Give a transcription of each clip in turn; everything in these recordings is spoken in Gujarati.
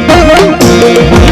મારી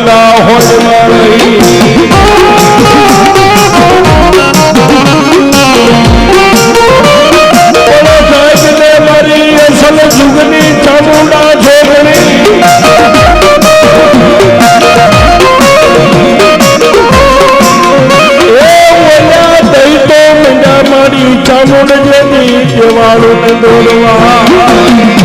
બોલો સાહેબને મારી અસલ જુગની ચામુંડા ચામુંડ જેની દેવાળું દોરવા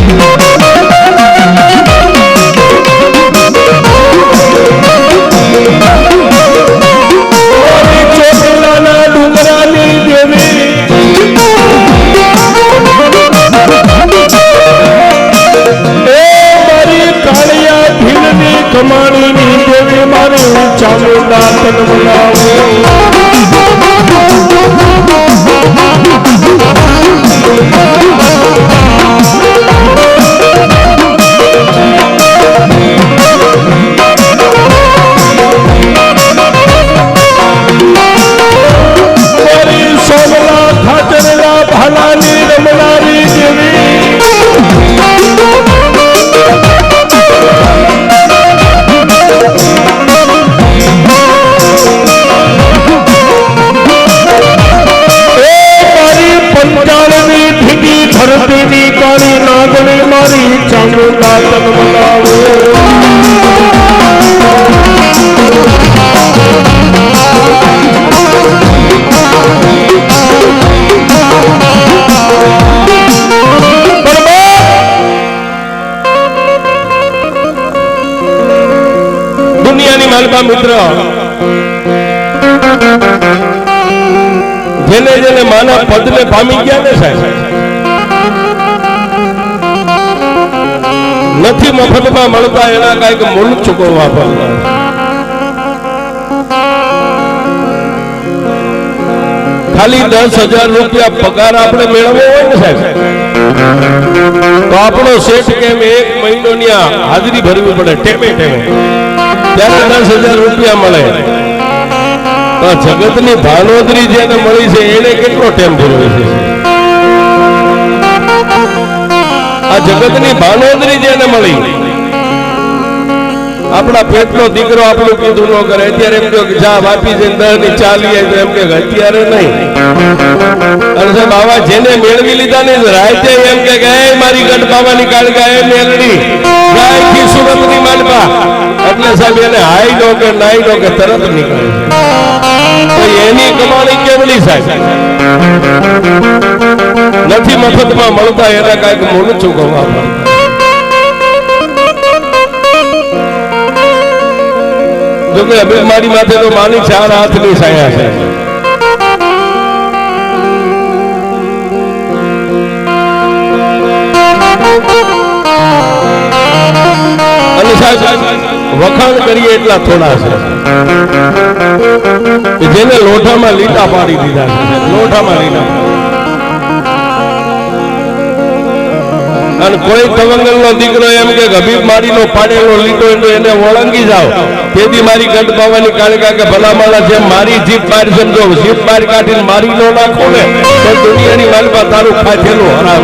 કાળી મારી ચામુંડા તન મનાવો. દુનિયાની માલકા મિત્ર જેને જેને માના પદને પામી ગયા ને સાહેબ? નથી મફતમાં મળતા એના કાંઈક મૂળ ચૂકવવા પડતા ખાલી દસ હજાર રૂપિયા પગાર આપણે મેળવવો હોય ને સાહેબ? તો આપણો શેઠ કેમ એક મહિનોની આ હાજરી ભરવી પડે, ટેમે ટેમે. ત્યારે દસ હજાર રૂપિયા મળે. તો જગતની ભાનોદરી જેને મળી છે, એને કેટલો ટેમ ભરવો છે? આ જગતની ભાનોદરી જેને મળી. આપણા પેટનો દીકરો આપણું કીધું ન કરે. અત્યારે એમ કે જા, વાપી જઈને દરની ચાલી તો એમ કે અત્યારે નહીં. અને સાહેબ, આવા જેને મેળવી લીધા ને રાતે એમ કે, "એ મારી ગઢ બાવાની કાળગા એ મેલડી. થી કી સુરતની માલપા. એટલે સાહેબ, એને હાઈ નો કે નાઈ ડો કે તરત નીકળે. એની કમાણી કેવલી સાહેબ? નથી મફતમાં મળતા એના કાંઈક મૂળ ચૂકવવા પડતા જોકે મારી માથે તો માની ચાર હાથની સાયા છે. અને સાહેબ વખાણ કરીએ એટલા થોડા છે. જેને લોઠામાં લીટા પાડી દીધા છે લોઠામાં લીટા અને કોઈ તવંગલ નો દીકરો એમ કે હબીબ મારી નો પાડેલો લીટો એટલે એને ઓળંગી જાવ તેથી મારી ગઢ પાવાની કાળકા કે ભલા છે, મારી જીભ બહાર સમજો. જીભ બહાર કાઢીને મારી નો નાખો ને, તો દુનિયાની માલમાં તારું ફાથેલું હરામ